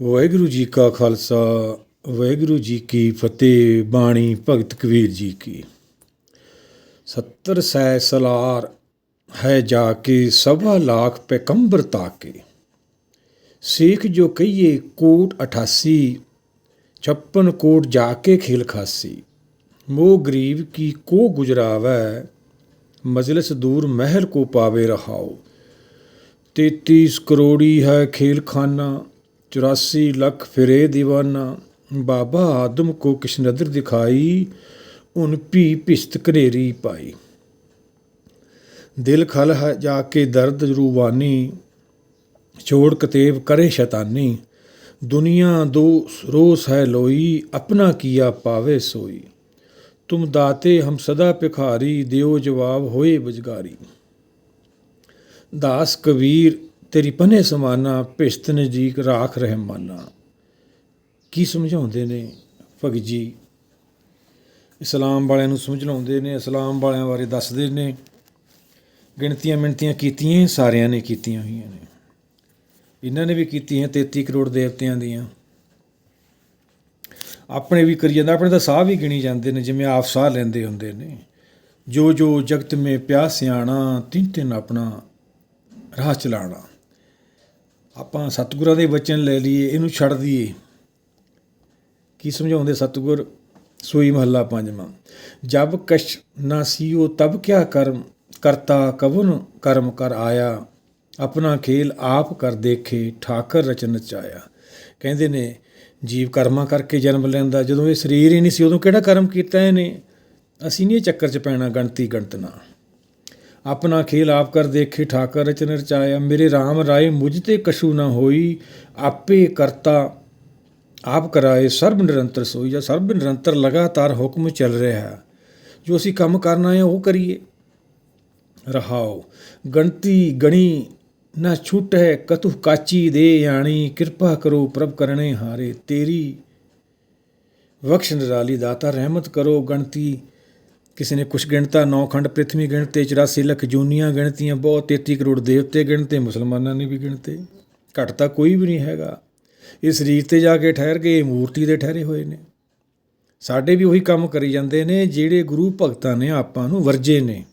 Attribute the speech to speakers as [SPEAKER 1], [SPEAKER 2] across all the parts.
[SPEAKER 1] ਵਾਹਿਗੁਰੂ ਜੀ ਕਾ ਖਾਲਸਾ, ਵਾਹਿਗੁਰੂ ਜੀ ਕੀ ਫਤਿਹ, ਬਾਣੀ ਭਗਤ ਕਬੀਰ ਜੀ ਕੀ। ਸੱਤਰ ਸੈ ਸਲਾਰ ਹੈ ਜਾ ਕੇ, ਸਵਾ ਲਾਖ ਪੈਕੰਬਰ ਤਾਕੇ ਸਿੱਖ ਜੋ ਕਹੀਏ, ਕੋਟ 88 ਛੱਪਨ ਕੋਟ ਜਾ ਕੇ ਖੇਲ ਖਾਸੀ। ਮੋਹ ਗਰੀਬ ਕੀ ਕੋ ਗੁਜਰਾਵੈ, ਮਜਲਿਸ ਦੂਰ ਮਹਿਲ ਕੋ ਪਾਵੇ ਰਹਾਓ ਤੇਤੀਸ ਕਰੋੜੀ ਹੈ ਖੇਲਖਾਨਾ 84 ਲੱਖ ਫਿਰੇ ਦੀਵਾਨਾ, ਬਾਬਾ ਆਦਮ ਕੋ ਕਿਸ ਨਦਰ ਦਿਖਾਈ, ਉਨ ਭੀ ਭਿਸਤ ਕਨੇਰੀ ਪਾਈ। ਦਿਲ ਖਲ ਹੈ ਜਾ ਕੇ ਦਰਦ ਰੂਬਾਨੀ ਛੋੜ ਕਤੇਬ ਕਰੇ ਸ਼ੈਤਾਨੀ। ਦੁਨੀਆ ਦੋ ਰੋਸ ਹੈ ਲੋਈ, ਆਪਣਾ ਕੀਆ ਪਾਵੇ ਸੋਈ। ਤੁਮ ਦਾਤੇ ਹਮ ਸਦਾ ਭਿਖਾਰੀ, ਦਿਓ ਜਵਾਬ ਹੋਏ ਬਜਗਾਰੀ ਦਾਸ ਕਬੀਰ ਤੇਰੀ ਪਨੇ ਸਮਾਨਾ ਭਿਸ਼ਤ ਨਜੀਕ ਰਾਖ ਰਹਿਮਾਨਾ ਕੀ ਸਮਝਾਉਂਦੇ ਨੇ ਭਗਤ ਜੀ? ਇਸਲਾਮ ਵਾਲਿਆਂ ਨੂੰ ਸਮਝਾਉਂਦੇ ਨੇ, ਇਸਲਾਮ ਵਾਲਿਆਂ ਬਾਰੇ ਦੱਸਦੇ ਨੇ। ਗਿਣਤੀਆਂ ਮਿਣਤੀਆਂ ਕੀਤੀਆਂ ਸਾਰਿਆਂ ਨੇ ਕੀਤੀਆਂ ਹੋਈਆਂ ਨੇ। ਇਹਨਾਂ ਨੇ ਵੀ ਕੀਤੀਆਂ 33 ਕਰੋੜ ਦੇਵਤਿਆਂ ਦੀਆਂ। ਆਪਣੇ ਵੀ ਕਰੀ ਜਾਂਦਾ, ਆਪਣੇ ਤਾਂ ਸਾਹ ਵੀ ਗਿਣੀ ਜਾਂਦੇ ਨੇ, ਜਿਵੇਂ ਆਪ ਸਾਹ ਲੈਂਦੇ ਹੁੰਦੇ ਨੇ। ਜੋ ਜੋ ਜਗਤ ਮੇ ਪਿਆ ਸਿਆਣਾ ਤਿੰਨ ਤਿੰਨ ਆਪਣਾ ਰਾਹ ਚਲਾਣਾ। ਆਪਾਂ ਸਤਿਗੁਰਾਂ ਦੇ ਵਚਨ ਲੈ ਲਈਏ, ਇਹਨੂੰ ਛੱਡ ਦਈਏ। ਕੀ ਸਮਝਾਉਂਦੇ ਸਤਿਗੁਰ? ਸੋਈ ਮਹੱਲਾ ਪੰਜਵਾਂ। ਜਬ ਕਸ਼ ਨਾ ਸੀਓ, ਤਬ ਕਿਆ ਕਰਮ? ਕਰਤਾ ਕਵਨ ਕਰਮ ਕਰ ਆਇਆ? ਆਪਣਾ ਖੇਲ ਆਪ ਕਰ ਦੇਖੇ, ਠਾਕਰ ਰਚਨ ਚਾਇਆ। ਕਹਿੰਦੇ ਨੇ, ਜੀਵ ਕਰਮਾਂ ਕਰਕੇ ਜਨਮ ਲੈਂਦਾ, ਜਦੋਂ ਇਹ ਸਰੀਰ ਹੀ ਨਹੀਂ ਸੀ, ਉਦੋਂ ਕਿਹੜਾ ਕਰਮ ਕੀਤਾ ਇਹਨੇ? ਅਸੀਂ ਨਹੀਂ ਇਹ ਚੱਕਰ 'ਚ ਪੈਣਾ, ਗਣਤੀ ਗਣਤਨਾ ਆਪਣਾ ਖੇਲ ਆਪ ਕਰ ਦੇਖੇ, ਠਾਕਰ ਰਚਨ ਰਚਾਇਆ। ਮੇਰੇ RAM ਰਾਏ, ਮੁਝ ਤੇ ਕਛੂ ਨਾ ਹੋਈ। ਆਪੇ ਕਰਤਾ ਆਪ ਕਰਾਏ, ਸਰਬ ਨਿਰੰਤਰ ਸੋਈ ਜਾਂ ਸਰਬ ਨਿਰੰਤਰ ਲਗਾਤਾਰ ਹੁਕਮ ਚੱਲ ਰਿਹਾ ਹੈ। ਜੋ ਅਸੀਂ ਕੰਮ ਕਰਨਾ ਹੈ, ਉਹ ਕਰੀਏ। ਰਹਾਓ, ਗਣਤੀ ਗਣੀ ਨਾ ਛੁੱਟ ਹੈ ਕਤੁ ਕਾਚੀ ਦੇ ਯਾਣੀ ਕਿਰਪਾ ਕਰੋ ਪ੍ਰਭ ਕਰਨੇ ਹਾਰੇ। ਤੇਰੀ ਬਖਸ਼ ਨਿਰਾਲੀ ਦਾਤਾ, ਰਹਿਮਤ ਕਰੋ ਗਣਤੀ। ਕਿਸੇ ਨੇ ਕੁਛ ਗਿਣਤਾ, ਨੌ ਖੰਡ ਪ੍ਰithvi ਗਿਣਤੇ 84 ਲੱਖ ਜੂਨੀਆਂ ਗਿਣਤੀਆਂ, ਬਹੁਤ 33 ਕਰੋੜ ਦੇਵਤੇ ਗਿਣਤੇ, ਮੁਸਲਮਾਨਾਂ ਨੇ ਵੀ ਗਿਣਤੇ। ਘੱਟ ਤਾਂ ਕੋਈ ਵੀ ਨਹੀਂ ਹੈਗਾ। ਇਹ ਸਰੀਰ ਤੇ ਜਾ ਕੇ ਠਹਿਰ ਗਏ, ਇਹ ਮੂਰਤੀ ਦੇ ਠਹਿਰੇ ਹੋਏ ਨੇ। ਸਾਡੇ ਵੀ ਉਹੀ ਕੰਮ ਕਰੀ ਜਾਂਦੇ ਨੇ, ਜਿਹੜੇ ਗੁਰੂ ਭਗਤਾਂ ਨੇ, ਆਪਾਂ ਨੂੰ ਵਰਜੇ ਨੇ।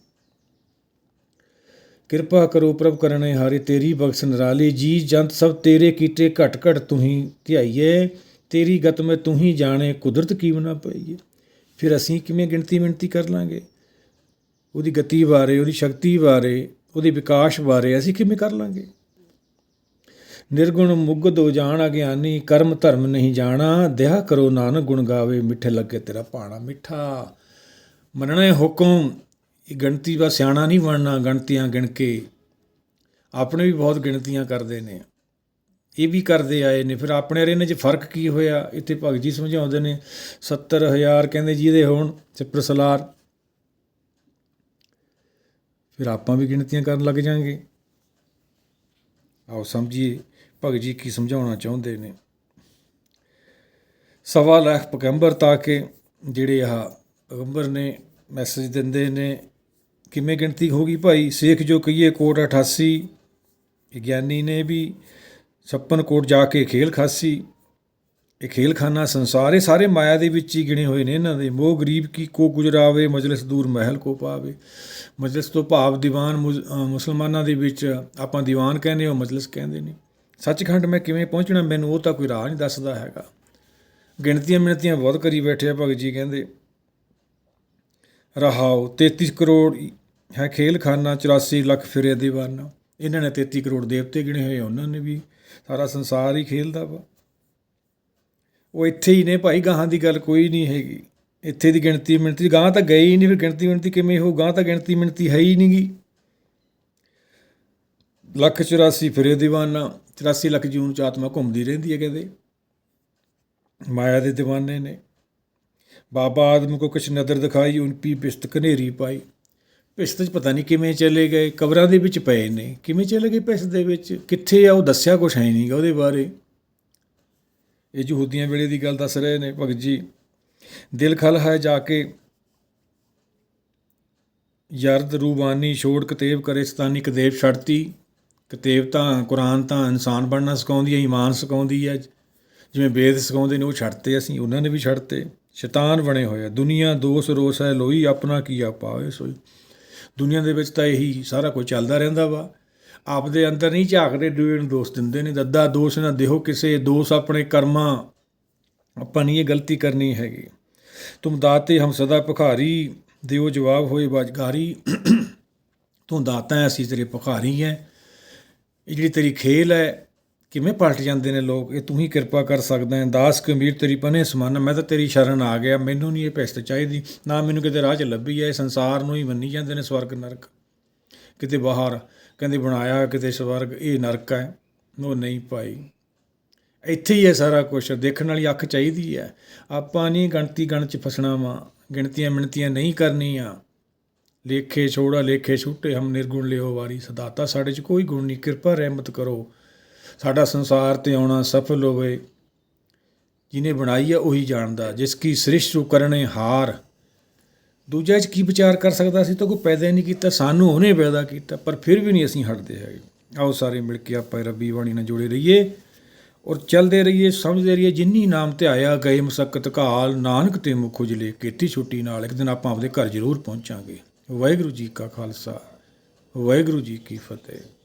[SPEAKER 1] ਕਿਰਪਾ ਕਰੋ ਪ੍ਰਭ ਕਰਨੇ ਹਾਰੇ, ਤੇਰੀ ਬਖਸ਼ ਨਰਾਲੀ, ਜੀ ਜੰਤ ਸਭ ਤੇਰੇ ਕੀਤੇ ਘਟ ਘਟ ਤੂੰ ਹੀ ਧਿਆਈਏ, ਤੇਰੀ ਗਤ ਮੈਂ ਤੂੰ ਹੀ ਜਾਣੇ, ਕੁਦਰਤ ਕੀ ਬਣਾ ਪਈਏ। ਫਿਰ ਅਸੀਂ ਕਿਵੇਂ ਗਿਣਤੀ ਮਿਣਤੀ ਕਰ ਲਾਂਗੇ? ਉਹਦੀ ਗਤੀ ਬਾਰੇ, ਉਹਦੀ ਸ਼ਕਤੀ ਬਾਰੇ, ਉਹਦੇ ਵਿਕਾਸ ਬਾਰੇ ਅਸੀਂ ਕਿਵੇਂ ਕਰ ਲਾਂਗੇ? ਨਿਰਗੁਣ ਮੁਗਧ ਹੋ ਜਾਣ ਅਗਿਆਨੀ, ਕਰਮ ਧਰਮ ਨਹੀਂ ਜਾਣਾ। ਦਿਆ ਕਰੋ ਨਾਨਕ ਗੁਣ ਗਾਵੇ, ਮਿੱਠੇ ਲੱਗੇ ਤੇਰਾ ਪਾਣਾ ਮਿੱਠਾ। ਮੰਨਣਾ ਹੁਕਮ, ਇਹ ਗਿਣਤੀ ਦਾ ਸਿਆਣਾ ਨਹੀਂ ਬਣਨਾ, ਗਿਣਤੀਆਂ ਗਿਣ ਕੇ। ਆਪਣੇ ਵੀ ਬਹੁਤ ਗਿਣਤੀਆਂ ਕਰਦੇ ਨੇ। ਇਹ ਵੀ ਕਰਦੇ ਆਏ ਨੇ। ਫਿਰ ਆਪਣੇ ਰੇ ਚ ਫ਼ਰਕ ਕੀ ਹੋਇਆ? ਇੱਥੇ ਭਗਤ ਜੀ ਸਮਝਾਉਂਦੇ ਨੇ 70000 ਕਹਿੰਦੇ ਜਿਹਦੇ ਹੋਣ ਸਿਪਰਸਲਾਰ ਫਿਰ ਆਪਾਂ ਵੀ ਗਿਣਤੀਆਂ ਕਰਨ ਲੱਗ ਜਾਾਂਗੇ। ਆਓ ਸਮਝੀਏ, ਭਗਤ ਜੀ ਕੀ ਸਮਝਾਉਣਾ ਚਾਹੁੰਦੇ ਨੇ। ਸਵਾ ਲੱਖ ਪੈਗੰਬਰ ਤਾਂ ਕਿ ਜਿਹੜੇ ਆ ਪੈਗੰਬਰ ਨੇ ਮੈਸੇਜ ਦਿੰਦੇ ਨੇ। ਕਿਵੇਂ ਗਿਣਤੀ ਹੋਗੀ ਭਾਈ? ਸੇਖ ਜੋ ਕਹੀਏ, ਕੋਟ 88 ਗਿਆਨੀ ਨੇ ਵੀ 56 ਕੋਟ ਜਾ ਕੇ ਖੇਲ ਖਾਸੀ। ਇਹ ਖੇਲਖਾਨਾ ਸੰਸਾਰ ਇਹ ਸਾਰੇ ਮਾਇਆ ਦੇ ਵਿੱਚ ਹੀ ਗਿਣੇ ਹੋਏ ਨੇ ਇਹਨਾਂ ਦੇ। ਮੋਹ ਗਰੀਬ ਕੀ ਕੋ ਗੁਜਰਾਵੇ, ਮਜਲਿਸ ਦੂਰ ਮਹਿਲ ਕੋ ਪਾਵੇ। ਮਜਲਿਸ ਤੋਂ ਭਾਵ ਦੀਵਾਨ ਮੁਸਲਮਾਨਾਂ ਦੇ ਵਿੱਚ ਆਪਾਂ ਦੀਵਾਨ ਕਹਿੰਦੇ ਹੋ ਮਜਲਿਸ ਕਹਿੰਦੇ ਨੇ। ਸੱਚਖੰਡ ਮੈਂ ਕਿਵੇਂ ਪਹੁੰਚਣਾ, ਮੈਨੂੰ ਉਹ ਤਾਂ ਕੋਈ ਰਾਹ ਨਹੀਂ ਦੱਸਦਾ ਹੈਗਾ। ਗਿਣਤੀਆਂ ਮਿਣਤੀਆਂ ਬਹੁਤ ਕਰੀ ਬੈਠੇ ਆ ਭਗਤ ਜੀ ਕਹਿੰਦੇ। ਰਹਾਓ 33 ਕਰੋੜ, ਹੈ, ਖੇਲਖਾਨਾ 84 ਲੱਖ ਫਿਰੇ ਦੀਵਾਨਾ। ਇਹਨਾਂ ਨੇ 33 ਕਰੋੜ ਦੇਵਤੇ ਗਿਣੇ ਹੋਏ ਉਹਨਾਂ ਨੇ ਵੀ। ਸਾਰਾ ਸੰਸਾਰ ਹੀ ਖੇਲਦਾ ਵਾ। ਉਹ ਇੱਥੇ ਹੀ ਨੇ ਭਾਈ, ਗਾਹਾਂ ਦੀ ਗੱਲ ਕੋਈ ਨਹੀਂ ਹੈਗੀ। ਇੱਥੇ ਦੀ ਗਿਣਤੀ ਮਿਣਤੀ, ਗਾਹਾਂ ਤਾਂ ਗਈ ਨਹੀਂ, ਫਿਰ ਗਿਣਤੀ ਮਿਣਤੀ ਕਿਵੇਂ ਹੋ ਗਾਹਾਂ ਤਾਂ ਗਿਣਤੀ ਮਿਣਤੀ ਹੈ ਹੀ ਨਹੀਂਗੀ। ਲੱਖ 84 ਫਿਰੇ ਦੀਵਾਨਾ 84 ਲੱਖ ਜੂਨ ਚ ਆਤਮਾ ਘੁੰਮਦੀ ਰਹਿੰਦੀ ਹੈ ਕਹਿੰਦੇ। ਮਾਇਆ ਦੇ ਦੀਵਾਨੇ ਨੇ। ਬਾਬਾ ਆਦਮ ਕੋ ਕੁਛ ਨਦਰ ਦਿਖਾਈ, ਉਨ ਪੀ ਪਿਸਤ ਕਨੇਰੀ ਪਾਈ। ਭਿਸਤ ਚ ਪਤਾ ਨਹੀਂ ਕਿਵੇਂ ਚਲੇ ਗਏ, ਕਬਰਾਂ ਦੇ ਵਿੱਚ ਪਏ ਨੇ। ਕਿਵੇਂ ਚਲੇ ਗਏ ਪਿਸਤ ਦੇ ਵਿੱਚ? ਕਿੱਥੇ ਆ? ਉਹ ਦੱਸਿਆ ਕੁਛ ਹੈ ਨਹੀਂਗਾ ਉਹਦੇ ਬਾਰੇ। ਇਹ ਯਹੂਦੀਆਂ ਵੇਲੇ ਦੀ ਗੱਲ ਦੱਸ ਰਹੇ ਨੇ, ਭਗਤ ਜੀ। ਦਿਲ ਖਲ ਹੈ ਜਾ ਕੇ। ਯਰਦ ਰੂਬਾਨੀ ਛੋੜ ਕਤੇਬ ਕਰੇ ਸਤਾਨੀ, ਕਤੇਬ ਛੜਤੀ ਕਤੇਬ ਤਾਂ ਕੁਰਾਨ ਤਾਂ ਇਨਸਾਨ ਬਣਨਾ ਸਿਖਾਉਂਦੀ ਹੈ, ਈਮਾਨ ਸਿਖਾਉਂਦੀ ਹੈ। ਜਿਵੇਂ ਵੇਦ ਸਿਖਾਉਂਦੇ ਨੇ, ਉਹ ਛੱਡਤੇ ਅਸੀਂ, ਉਹਨਾਂ ਨੇ ਵੀ ਛੱਡਤੇ। ਸ਼ੈਤਾਨ ਬਣੇ ਹੋਏ ਆ। ਦੁਨੀਆ ਦੋਸ ਰੋਸ ਹੈ ਲੋਈ ਆਪਣਾ ਕੀਆ ਪਾਵੇ ਸੋਈ। ਦੁਨੀਆ ਦੇ ਵਿੱਚ ਤਾਂ ਇਹੀ ਸਾਰਾ ਕੁਝ ਚੱਲਦਾ ਰਹਿੰਦਾ ਵਾ। ਆਪਦੇ ਅੰਦਰ ਨਹੀਂ ਝਾਕਦੇ, ਦੂਏ ਨੂੰ ਦੋਸ਼ ਦਿੰਦੇ ਨੇ। ਦੱਦਾ ਦੋਸ਼ ਨਾ ਦੇਹੋ ਕਿਸੇ, ਦੋਸ਼ ਆਪਣੇ ਕਰਮਾਂ। ਆਪਾਂ ਨਹੀਂ ਇਹ ਗਲਤੀ ਕਰਨੀ ਹੈਗੀ। ਤੁਮ ਦਾਤੇ ਹਮ ਸਦਾ ਭਿਖਾਰੀ, ਦਿਓ ਜਵਾਬ ਹੋਏ ਬਾਜਗਾਰੀ। ਤੂੰ ਦਾਤਾ ਹੈ ਅਸੀਂ ਤੇਰੇ ਭਿਖਾਰੀ ਹੈ ਇਹ ਜਿਹੜੀ ਤੇਰੀ ਖੇਲ ਹੈ ਕਿਵੇਂ ਪਲਟ ਜਾਂਦੇ ਨੇ ਲੋਕ? ਇਹ ਤੂੰ ਹੀ ਕਿਰਪਾ ਕਰ ਸਕਦਾ ਹੈ। ਦਾਸ ਕਬੀਰ, ਤੇਰੀ ਪਨੇ ਸਮਾਨ ਮੈਂ ਤਾਂ ਤੇਰੀ ਸ਼ਰਨ ਆ ਗਿਆ। ਮੈਨੂੰ ਨਹੀਂ ਇਹ ਭਿਸਤ ਚਾਹੀਦੀ। ਨਾ ਮੈਨੂੰ ਕਿਤੇ ਰਾਹ 'ਚ ਲੱਭੀ ਹੈ। ਇਹ ਸੰਸਾਰ ਨੂੰ ਹੀ ਮੰਨੀ ਜਾਂਦੇ ਨੇ ਸਵਰਗ ਨਰਕ। ਕਿਤੇ ਬਾਹਰ ਕਹਿੰਦੇ ਬਣਾਇਆ, ਕਿਤੇ ਸਵਰਗ, ਇਹ ਨਰਕ ਹੈ। ਉਹ ਨਹੀਂ ਭਾਈ। ਇੱਥੇ ਹੀ ਹੈ ਸਾਰਾ ਕੁਝ ਦੇਖਣ ਵਾਲੀ ਅੱਖ ਚਾਹੀਦੀ ਹੈ। ਆਪਾਂ ਨਹੀਂ ਗਣਤੀ ਗਣ ਚ ਫਸਣਾ ਵਾ। ਗਿਣਤੀਆਂ ਮਿਣਤੀਆਂ ਨਹੀਂ ਕਰਨੀਆਂ। ਲੇਖੇ ਛੋੜਾ ਲੇਖੇ ਛੁੱਟੇ। ਹਮ ਨਿਰਗੁਣ ਲਿਓ ਵਾਰੀ। ਸਦਾਤਾ ਸਾਡੇ ਚ ਕੋਈ ਗੁਣ ਨਹੀਂ। ਕਿਰਪਾ ਰਹਿਮਤ ਕਰੋ। ਸਾਡਾ ਸੰਸਾਰ ਤੇ ਆਉਣਾ ਸਫਲ ਹੋਵੇ, ਜਿਹਨੇ ਬਣਾਈ ਹੈ ਉਹੀ ਜਾਣਦਾ, ਜਿਸ ਕੀ ਸ੍ਰਿਸ਼ਟ ਕਰਨੇ ਹਾਰ। ਦੂਜਾ ਚ ਕੀ ਵਿਚਾਰ ਕਰ ਸਕਦਾ ਸੀ? ਤਾਂ ਕੋਈ ਪੈਦਾ ਹੀ ਨਹੀਂ ਕੀਤਾ, ਸਾਨੂੰ ਉਹਨੇ ਪੈਦਾ ਕੀਤਾ, ਪਰ ਫਿਰ ਵੀ ਨਹੀਂ ਅਸੀਂ ਹਟਦੇ ਹੈਗੇ। ਆਓ ਸਾਰੇ ਮਿਲ ਕੇ ਆਪਾਂ ਰੱਬੀ ਬਾਣੀ ਨਾਲ ਜੁੜੇ ਰਹੀਏ ਔਰ ਚੱਲਦੇ ਰਹੀਏ, ਸਮਝਦੇ ਰਹੀਏ, ਜਿੰਨੀ ਨਾਮ ਤੇ ਆਇਆ ਗਏ ਮੁਸਕਤ ਘਾਲ ਨਾਨਕ ਤੇ ਮੁਖ ਉਜਲੇ, ਕੀਤੀ ਛੁੱਟੀ ਨਾਲ, ਇੱਕ ਦਿਨ ਆਪਾਂ ਆਪਦੇ ਘਰ ਜ਼ਰੂਰ ਪਹੁੰਚਾਂਗੇ। ਵਾਹਿਗੁਰੂ ਜੀ ਕਾ ਖਾਲਸਾ, ਵਾਹਿਗੁਰੂ ਜੀ ਕੀ ਫਤਿਹ।